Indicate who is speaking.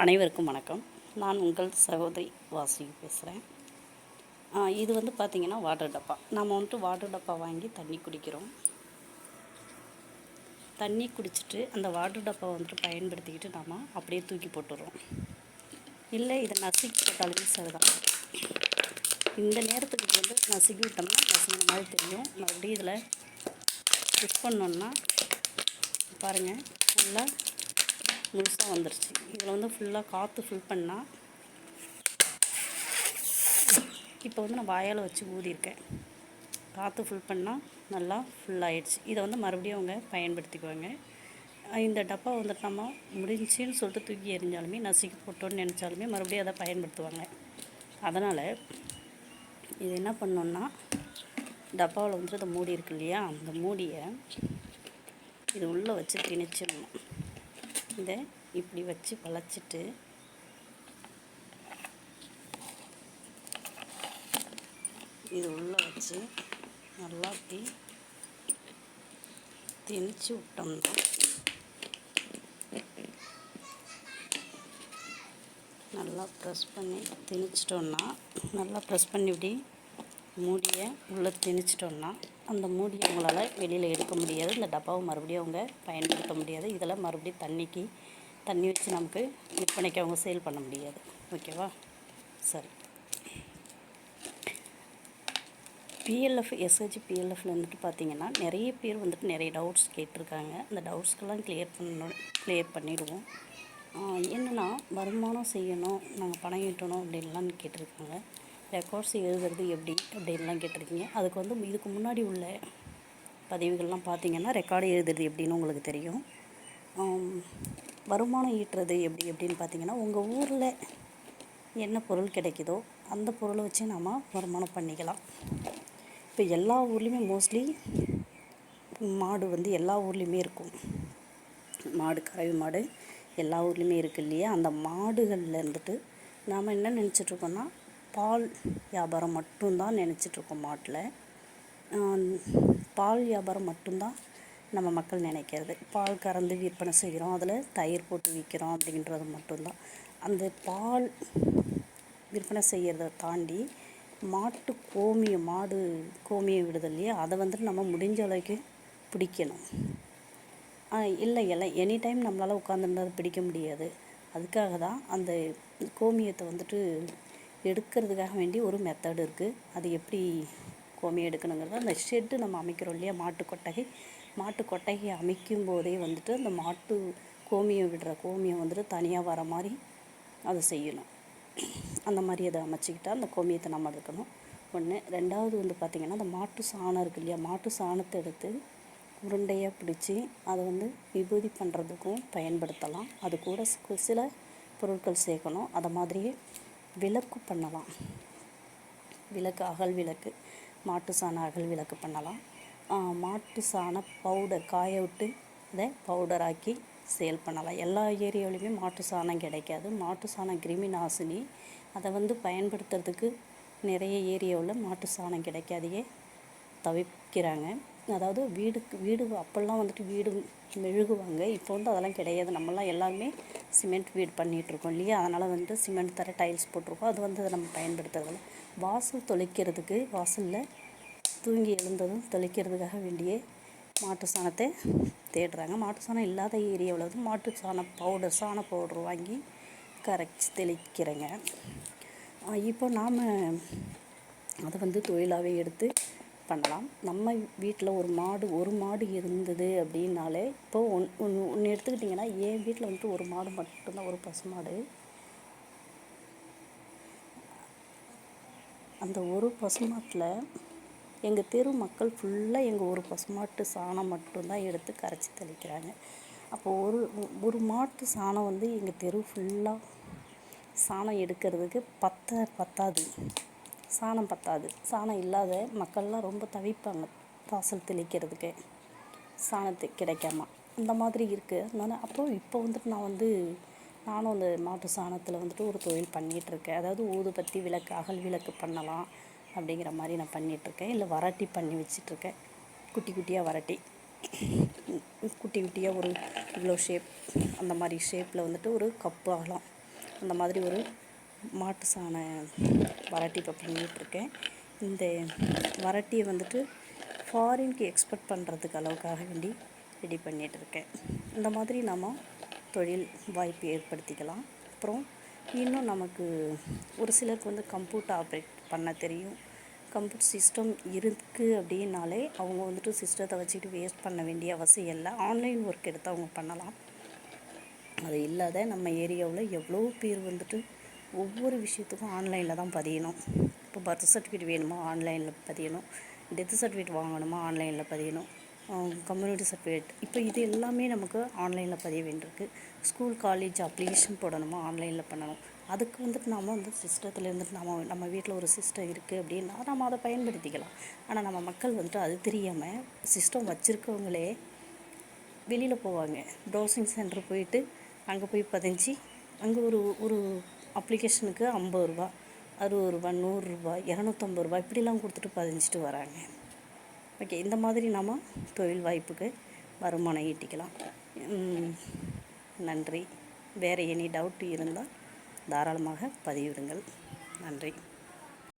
Speaker 1: அனைவருக்கும் வணக்கம். நான் உங்கள் சகோதரி வாசி பேசுகிறேன் இது வந்து பார்த்திங்கன்னா வாட்டர் டப்பா. நம்ம வந்துட்டு வாட்டர் டப்பா வாங்கி தண்ணி குடிக்கிறோம். தண்ணி குடிச்சிட்டு அந்த வாட்டர் டப்பா வந்துட்டு பயன்படுத்திக்கிட்டு நாம் அப்படியே தூக்கி போட்டுடுறோம் இல்லை இதை நசுக்கி போட்டாலுமே சரிதான். இந்த நேரத்துக்கு வந்து நசுக்கி விட்டோம்னா நசுங்கிற மாதிரி தெரியும். மறுபடியும் இதில் புஷ் பண்ணோன்னா பாருங்கள் நல்லா முழுசாக வந்துருச்சு. இதில் வந்து ஃபுல்லாக காற்று ஃபில் பண்ணால் இப்போ வந்து நான் வாயால் வச்சு ஊதியிருக்கேன். காற்று ஃபில் பண்ணால் நல்லா ஃபுல்லாகிடுச்சு இதை வந்து மறுபடியும் அவங்க பயன்படுத்திக்குவாங்க. இந்த டப்பா வந்துட்டு நம்ம முடிஞ்சுன்னு சொல்லிட்டு தூக்கி எறிஞ்சாலுமே நசுக்கி போட்டோன்னு நினச்சாலுமே மறுபடியும் அதை பயன்படுத்துவாங்க. அதனால் இது என்ன பண்ணோன்னா டப்பாவில் வந்துட்டு அந்த மூடி இருக்கு இல்லையா? அந்த மூடியை இது உள்ளே வச்சு திணிச்சிடணும். இதை இப்படி வச்சு வளைச்சிட்டு இது உள்ளே வச்சு நல்லா அப்படி திணிச்சு விட்டோம்னா நல்லா ப்ரெஸ் பண்ணி திணிச்சிட்டோன்னா நல்லா ப்ரெஸ் பண்ணி இப்படி மூடியை உள்ளே திணிச்சிட்டோன்னா அந்த மூடியை உங்களால் வெளியில் எடுக்க முடியாது. இந்த டப்பாவை மறுபடியும் அவங்க பயன்படுத்த முடியாது. இதெல்லாம் மறுபடியும் தண்ணிக்கு தண்ணி வச்சு நமக்கு விற்பனைக்கு அவங்க சேல் பண்ண முடியாது. ஓகேவா? சரி. பிஎல்எஃப் எஸ்ஹெச் பிஎல்எஃப்ல வந்துட்டு பார்த்தீங்கன்னா நிறைய பேர் வந்துட்டு நிறைய டவுட்ஸ் கேட்டிருக்காங்க. அந்த டவுட்ஸ்க்கெல்லாம் கிளியர் பண்ணணும் கிளியர் பண்ணிடுவோம். என்னென்னா வருமானம் செய்யணும் நாங்கள் பணம் ஈட்டணும் அப்படின்லாம் கேட்டிருக்காங்க. ரெக்கார்ட்ஸ் எழுதுறது எப்படி அப்படின்லாம் கேட்டிருக்கீங்க. அதுக்கு வந்து இதுக்கு முன்னாடி உள்ள பதிவுகள்லாம் பார்த்தீங்கன்னா ரெக்கார்டு எழுதுறது எப்படின்னு உங்களுக்கு தெரியும். வருமானம் ஈட்டுறது எப்படி எப்படின்னு பார்த்தீங்கன்னா உங்கள் ஊரில் என்ன பொருள் கிடைக்குதோ அந்த பொருளை வச்சு நாம் வருமானம் பண்ணிக்கலாம். இப்போ எல்லா ஊர்லேயுமே மோஸ்ட்லி மாடு வந்து எல்லா ஊர்லேயுமே இருக்கும். மாடு கறவை மாடு எல்லா ஊர்லேயுமே இருக்கு இல்லையா? அந்த மாடுகளில் இருந்துட்டு நாம் என்ன நினச்சிட்ருக்கோன்னா பால் வியாபாரம் மட்டும்தான் நினச்சிட்ருக்கோம் மாட்டில். பால் வியாபாரம் மட்டும்தான் நம்ம மக்கள் நினைக்கிறது. பால் கறந்து விற்பனை செய்கிறோம் அதில் தயிர் போட்டு விற்கிறோம் அப்படின்றது மட்டும்தான். அந்த பால் விற்பனை செய்கிறத தாண்டி மாட்டு கோமியம் மாடு கோமியம் விடுது இல்லையா அதை வந்துட்டு நம்ம முடிஞ்ச அளவுக்கு பிடிக்கணும். இல்லை இல்லை எனி டைம் நம்மளால் உட்காந்துருந்தால் அதை பிடிக்க முடியாது. அதுக்காக தான் அந்த கோமியத்தை வந்துட்டு எடுக்கிறதுக்காக வேண்டி ஒரு மெத்தடு இருக்குது அது எப்படி கோமியம் எடுக்கணுங்கிறது அந்த ஷெட்டு நம்ம அமைக்கிறோம் இல்லையா? மாட்டு கொட்டகை. மாட்டு கொட்டகை அமைக்கும் போதே வந்துட்டு அந்த மாட்டு கோமியம் விடுற கோமியம் வந்துட்டு தனியாக வர மாதிரி அதை செய்யணும். அந்த மாதிரி அதை அமைச்சிக்கிட்டால் அந்த கோமியத்தை நம்ம எடுக்கணும். ஒன்று ரெண்டாவது வந்து பார்த்திங்கன்னா அந்த மாட்டு சாணம் இருக்கு இல்லையா? மாட்டு சாணத்தை எடுத்து உருண்டையாக பிடிச்சி அதை வந்து விபூதி பண்ணுறதுக்கும் பயன்படுத்தலாம். அது கூட சில பொருட்கள் சேர்க்கணும். அதை மாதிரியே விளக்கு பண்ணலாம். விளக்கு அகல் விளக்கு மாட்டு சாண அகல் விளக்கு பண்ணலாம். மாட்டு சாண பவுடர் காய விட்டு அதை பவுடராக்கி சேல் பண்ணலாம். எல்லா ஏரியாவிலையுமே மாட்டு சாணம் கிடைக்காது. மாட்டு சாணம் கிருமி நாசினி. அதை வந்து பயன்படுத்துறதுக்கு நிறைய ஏரியாவில் மாட்டு சாணம் கிடைக்காதையே தவிர்க்கிறாங்க. அதாவது வீடுக்கு வீடு அப்போல்லாம் வந்துட்டு வீடு மெழுகுவாங்க. இப்போ வந்து அதெல்லாம் கிடையாது. நம்மலாம் எல்லாருமே சிமெண்ட் வீடு பண்ணிகிட்ருக்கோம் இல்லையா? அதனால் வந்துட்டு சிமெண்ட் தர டைல்ஸ் போட்டிருக்கோம். அது வந்து அதை நம்ம பயன்படுத்துறதில்ல. வாசல் தொலைக்கிறதுக்கு வாசலில் தூங்கி எழுந்ததும் தெளிக்கிறதுக்காக வேண்டியே மாட்டு சாணத்தை தேடுறாங்க. மாட்டு சாணம் இல்லாத ஏரியாவில் வந்து மாட்டு சாண பவுடர் சாண பவுடர் வாங்கி கரைச்சி தெளிக்கிறேங்க. இப்போ நாம் அதை வந்து தொழிலாகவே எடுத்து பண்ணலாம். நம்ம வீட்டில் ஒரு மாடு ஒரு மாடு இருந்தது அப்படின்னாலே இப்போது ஒன் ஒன்று ஒன்று எடுத்துக்கிட்டிங்கன்னா என் வீட்டில் வந்துட்டு ஒரு மாடு மட்டும்தான் ஒரு பசு மாடு. அந்த ஒரு பசுமாட்டில் எங்கள் தெரு மக்கள் ஃபுல்லாக எங்கள் ஒரு பசுமாட்டு சாணம் மட்டும்தான் எடுத்து கரைச்சி தெளிக்கிறாங்க. அப்போ ஒரு ஒரு மாட்டு சாணம் வந்து எங்கள் தெரு ஃபுல்லாக சாணம் எடுக்கிறதுக்கு பத்த பத்தாது. சாணம் பத்தாது. சாணம் இல்லாத மக்கள்லாம் ரொம்ப தவிப்பாங்க வாசல் தெளிக்கிறதுக்கு. சாணத்து கிடைக்காம. இந்த மாதிரி இருக்குது அதனால் அப்புறம் இப்போ வந்துட்டு நான் வந்து நானும் அந்த மாட்டு சாணத்தில் வந்துட்டு ஒரு தொழில் பண்ணிகிட்ருக்கேன் அதாவது ஊதுபத்தி விளக்கு அகல் விளக்கு பண்ணலாம் அப்படிங்கிற மாதிரி நான் பண்ணிகிட்ருக்கேன் இல்லை வரட்டி பண்ணி வச்சிட்ருக்கேன் குட்டி குட்டியாக வரட்டி குட்டி குட்டியாக ஒரு இவ்வளோ ஷேப் அந்த மாதிரி ஷேப்பில் வந்துட்டு ஒரு கப்பு அகலம். அந்த மாதிரி ஒரு மாட்டு சாண வரட்டி இப்போ பண்ணிகிட்ருக்கேன் இந்த வரட்டியை வந்துட்டு ஃபாரினுக்கு எக்ஸ்போர்ட் பண்ணுறதுக்கு அளவுக்காக வேண்டி ரெடி பண்ணிகிட்ருக்கேன் இந்த மாதிரி நம்ம தொழில் வாய்ப்பு ஏற்படுத்திக்கலாம். அப்புறம் இன்னும் நமக்கு ஒரு சிலருக்கு வந்து கம்ப்யூட்டர் ஆப்ரேட் பண்ண தெரியும். கம்ப்யூட்டர் சிஸ்டம் இருக்குது அப்படின்னாலே அவங்க வந்துட்டு சிஸ்டத்தை வச்சுக்கிட்டு வேஸ்ட் பண்ண வேண்டிய அவசியம் இல்லை. ஆன்லைன் ஒர்க் எடுத்து அவங்க பண்ணலாம். அது இல்லாத நம்ம ஏரியாவில் எவ்வளோ பேர் வந்துட்டு ஒவ்வொரு விஷயத்துக்கும் ஆன்லைனில் தான் பதியணும். இப்போ பர்த் சர்டிஃபிகேட் வேணுமா? ஆன்லைனில் பதியணும். டெத் சர்டிஃபிகேட் வாங்கணுமா? ஆன்லைனில் பதியணும். Community certificate. இப்போ இது எல்லாமே நமக்கு ஆன்லைனில் பதிய வேண்டியிருக்கு. ஸ்கூல் காலேஜ் அப்ளிகேஷன் போடணுமா? ஆன்லைனில் பண்ணணும். அதுக்கு வந்துட்டு நாம் வந்து சிஸ்டத்தில் இருந்துட்டு நம்ம நம்ம வீட்டில் ஒரு சிஸ்டம் இருக்குது அப்படின்னா நம்ம அதை பயன்படுத்திக்கலாம். ஆனால் நம்ம மக்கள் வந்துட்டு அது தெரியாமல் சிஸ்டம் வச்சுருக்கவங்களே வெளியில் போவாங்க. ப்ரௌசிங் சென்டர் போயிட்டு அங்கே போய் பதிஞ்சு அங்கே ஒரு ஒரு அப்ளிகேஷனுக்கு ஐம்பது ரூபா அறுபது ரூபா நூறுரூபா இரநூத்தம்பது ரூபா இப்படிலாம் கொடுத்துட்டு பதிஞ்சிட்டு வராங்க. ஓகே இந்த மாதிரி நாம் தொழில் வாய்ப்புக்கு வருமானம் ஈட்டிக்கலாம். நன்றி. வேறு எனி டவுட் இருந்தால் தாராளமாக பதிவிடுங்கள். நன்றி.